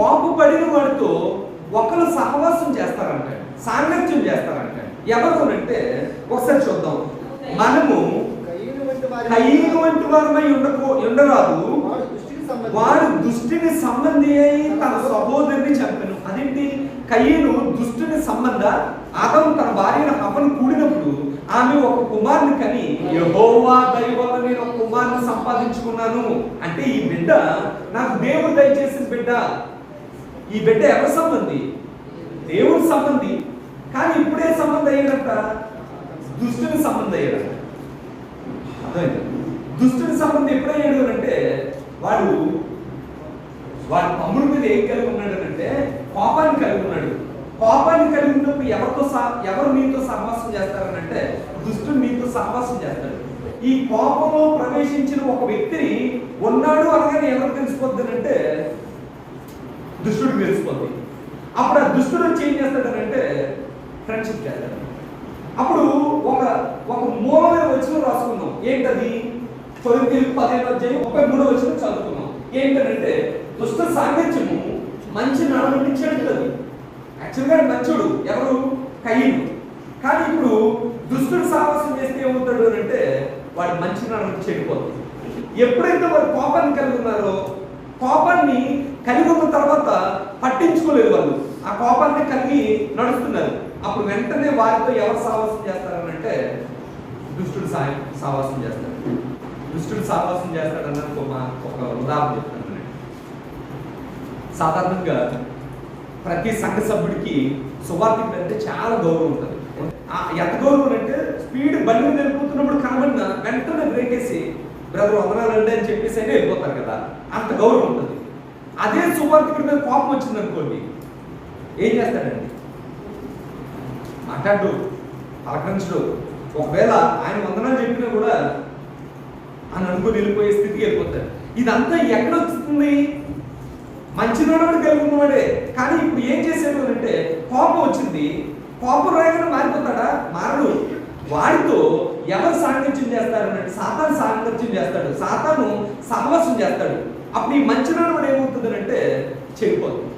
కోపపడిన వాడితో ఒకరు సహవాసం చేస్తారంట సాంగత్యం చేస్తారంట ఎవరు అంటే ఒకసారి చూద్దాం. మనము కయ్యూను వంటి వారి వారమై ఉండకో ఉండరాదు. వాడు వాడు దుష్టిని సంబంధి అయి తన సహోదరుని చంపెను. అదేంటి? కయ్యను దుష్టుని సంబంధ ఆదము తన భార్యను హవ్వను కూడినప్పుడు ఆమె ఒక కుమారుని కని యెహోవా దయ వల్ల నేను ఒక కుమారుని సంపాదించుకున్నాను. అంటే ఈ బిడ్డ నాకు దేవుడు దయచేసిన బిడ్డ. ఈ బిడ్డ ఎవరి సంబంధి? దేవుడి సంబంధి. కానీ ఇప్పుడే సంబంధం అయ్యాడంట. దుష్టుని సంబంధం అయ్యాడంట అర్థమైందా? దుష్టుని సంబంధం ఎప్పుడయ్యాడు అంటే వాడు వాడి తమ్ముడి మీద ఏం కలిగి ఉన్నాడు అంటే కోపాన్ని కలిగి ఉన్నాడు. కోపాన్ని కలిగి ఉన్నప్పుడు ఎవరితో ఎవరు మీతో సహవాసం చేస్తారనంటే దుష్టుడు మీతో సహవాసం చేస్తాడు. ఈ కోపంలో ప్రవేశించిన ఒక వ్యక్తిని ఉన్నాడు అనగానే ఎవరు తెలిసిపోద్ది దుష్టుడు తెలిసిపోద్ది అప్పుడు ఆ దుష్టుడు వచ్చి ఏం చేస్తాడనంటే ఫ్రెండ్షిప్ చేస్తాడు. అప్పుడు ఒక ఒక మూలమైన వచ్చిన రాసుకుందాం. ఏంటది? తొమ్మిది పదిహేను అధ్యాయం ముప్పై మూడో వచ్చిన చదువుకున్నాం ఏంటంటే దుష్ట సాంగత్యము మంచి నడవడి చెడుతుంది యాక్చువల్గా మంచుడు ఎవరు? కయ్యను కానీ ఇప్పుడు దుష్టుడు సాహసం చేస్తే ఏమవుతాడు అంటే వాడు మంచి నడవడి చెడిపోతుంది ఎప్పుడైతే వారు కోపాన్ని కలిగి ఉన్నారో కోపాన్ని కలిగి ఉన్న తీసుకోలేదు వాళ్ళు. ఆ కోపాన్ని కలిగి నడుస్తున్నారు. అప్పుడు వెంటనే వారితో ఎవరు సావాసం చేస్తారనంటే దుష్టుడు సాయం సావాసం చేస్తాడు. దుష్టుడు సావాసం చేస్తాడు అన్నది ఒక ఉదాహరణ చెప్తాను సాధారణంగా ప్రతి సంఘ సభ్యుడికి సువార్థికుడు అంటే చాలా గౌరవం ఉంటుంది. ఆ ఎంత గౌరవం అంటే స్పీడ్ బండి మీద వెళ్ళిపోతున్నప్పుడు కనబడిన వెంటనే బ్రేక్ వేసి బ్రదర్ వదనాలండి అని చెప్పేసి అయితే వెళ్ళిపోతారు కదా. అంత గౌరవం ఉంటుంది. అదే సువార్థకుడి మీద కోపం వచ్చింది అనుకోండి ఏం చేస్తాడండి? మాట్లాడు పలకరించడు. ఒకవేళ ఆయన వందనాలు చెప్పినా కూడా అని అనుకుని వెళ్ళిపోయే స్థితికి వెళ్ళిపోతాడు. ఇదంతా ఎక్కడ వస్తుంది? మంచి నడవడి కలిగి ఉన్నవాడే. కానీ ఇప్పుడు ఏం చేశాడు అంటే కోపం వచ్చింది. కోపం రాయగానే మారిపోతాడా? మారడు. వాడితో ఎవరు సాంగత్యం చేస్తారు అంటే సాతాను సాంగత్యం చేస్తాడు. సాతాను సహవాసం చేస్తాడు. అప్పుడు ఈ మంచి నడవడం ఏమవుతుంది అంటే చెడిపోతుంది.